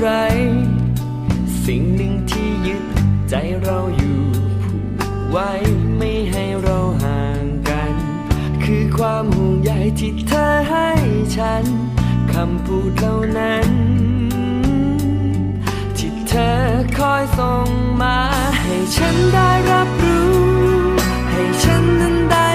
ไหรสิ่งหนึ่งที่ยึดใจเราอยู่ผูกไว้ไม่ให้เราห่างกัน คือความห่วงใยที่เธอให้ฉัน คำพูดเหล่านั้น ที่เธอคอยส่งมา ให้ฉันได้รับรู้ ให้ฉันนั้นได้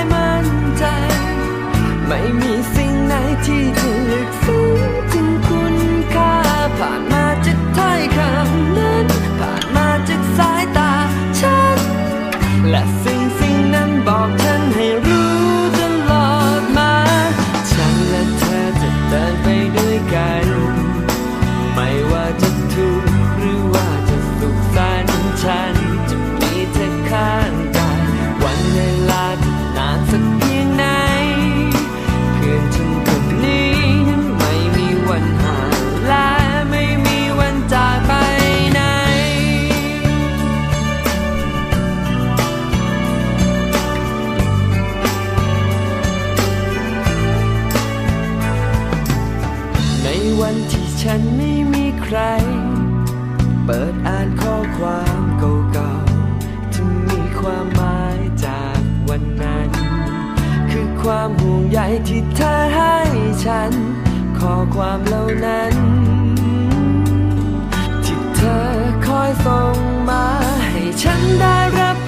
เปิดอ่านข้อความเก่าๆที่มีความหมายจากวันนั้น คือความห่วงใยที่เธอให้ฉัน ข้อความเหล่านั้น ที่เธอคอยส่งมาให้ฉันได้รับ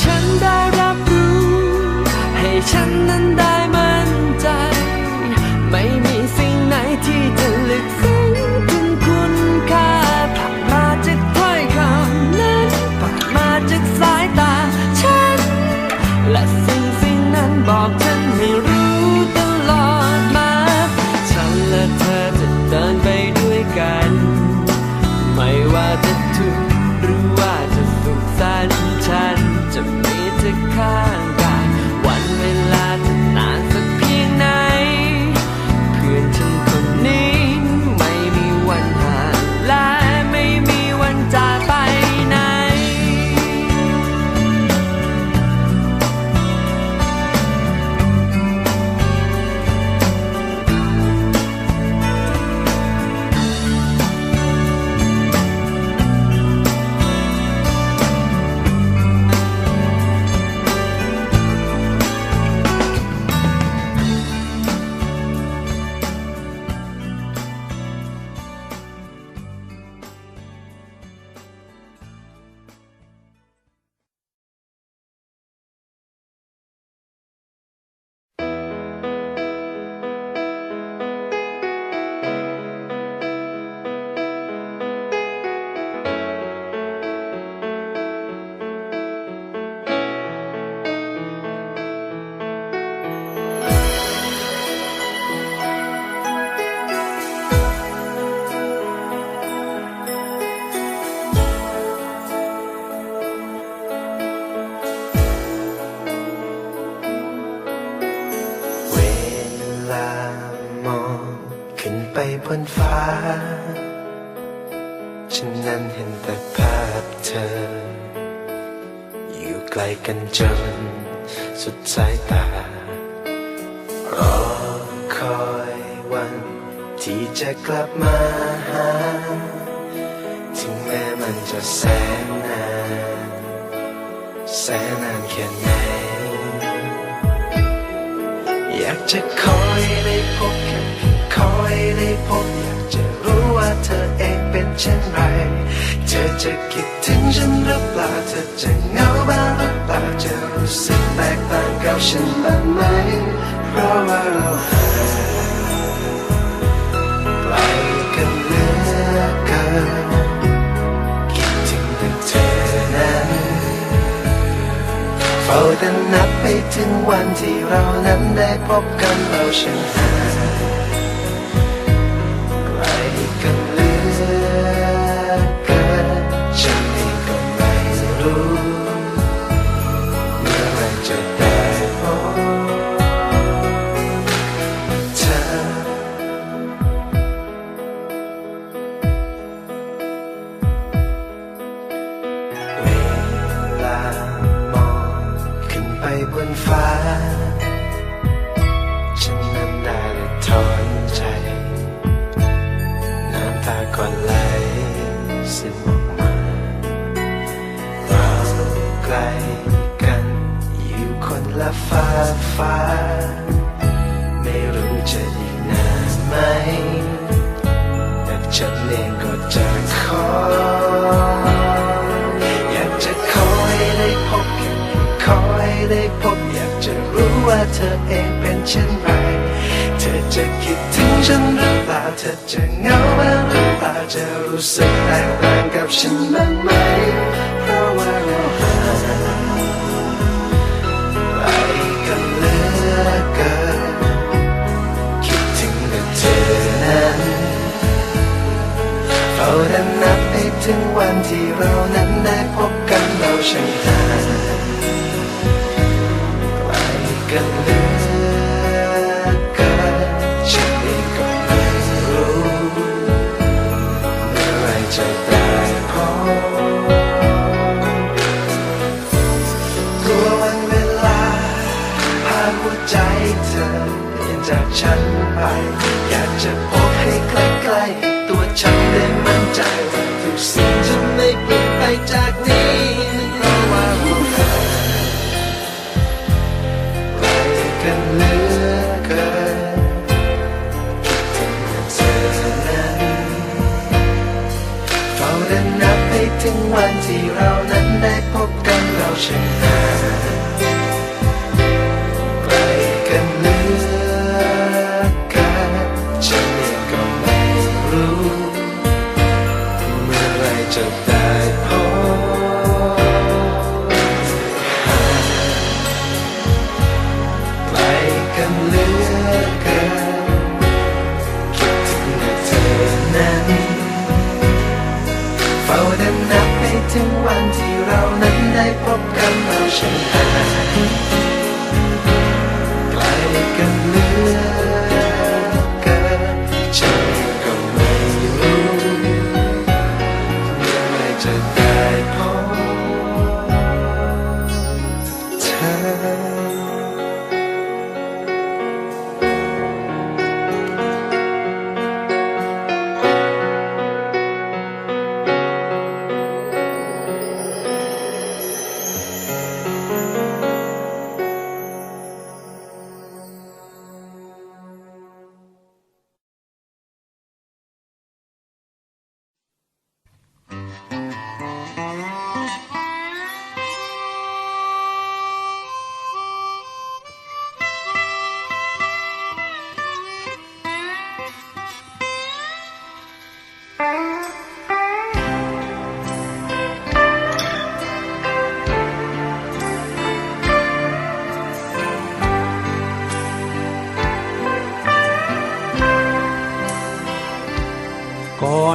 ฉันได้รับรู้ ให้ฉันนั้นได้มั่นใจ ไม่มีสิ่งไหนที่จะลึกซึ้งถึงคุณค่าผ่านมาจากถ้อยคำนั้นผ่านมาจากสายตาฉัน และสิ่งสิ่งนั้นบอกฉันให้รู้ตลอดมา ฉันและเธอจะเดินไปด้วยกัน ไม่ว่าจะทุก นฟ้า ฉันนั้นเห็นแต่ภาพเธอ อยู่ไกลกันจนสุดสายตา รอคอยวันที่จะกลับมาหา ถึงแม้มันจะแสนนาน แสนนานแค่ไหน อยากจะคอยได้พบแค่เพียง คอยได้พบอยากจะรู้ว่าเธอเองเป็นเช่นไร เธอจะคิดถึงฉันหรือเปล่า เธอจะเหงาบ้างหรือเปล่า จะรู้สึกแตกต่างกับฉันบ้างไหม เพราะว่าเราไกลกันเหลือเกินคิดถึงแต่เธอนั้นเฝ้าแต่นับไปถึงวันที่เรานั้นได้พบกันเราช่างห่า จะได้พบเธอ เวลามองขึ้นไปบนฟ้า ฉันนั้นได้แต่ถอนใจ น้ำตาก็ไหลซึมออกมาเราใกล้กันอยู่คน ละฟ้าฟ้า ไม่รู้จะอีกนานไหม แต่ฉันเองก็จะขอ อยากจะขอให้ได้พบกันขอให้ได้พบ อยากจะรู้ว่าเธอเองเป็นเช่นไร เธอจะคิดถึงฉันหรือเปล่า เธอจะเหงาบ้างหรือเปล่า จะรู้สึกแตกต่างกับฉันบ้างไหม วันที่เรานั้นได้พบกันเราช่างห่างไกลกันเหลือ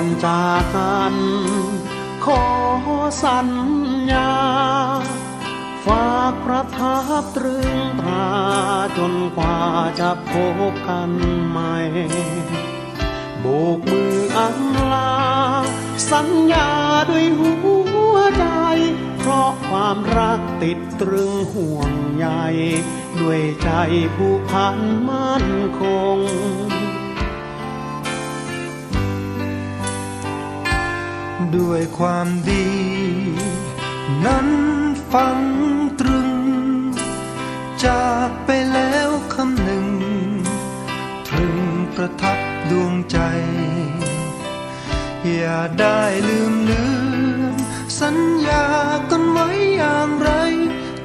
อนจากกัน ขอสัญญา ฝากประทับตรึงตราจนกว่าจะพบกันใหม่โบกมืออำลา สัญญาด้วยหัวใจ เพราะความรักติดตรึงห่วงใยด้วยใจผู้พันมั่นคง ด้วยความดี นั้นฟังตรึง จากไปแล้วคำหนึ่งตรึงประทับดวงใจ อย่าได้ลืมเลือนสัญญากันไว้อย่างไร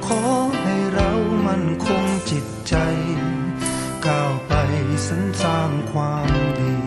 ขอให้เรามั่นคงจิตใจ ก้าวไปสรรสร้างความดี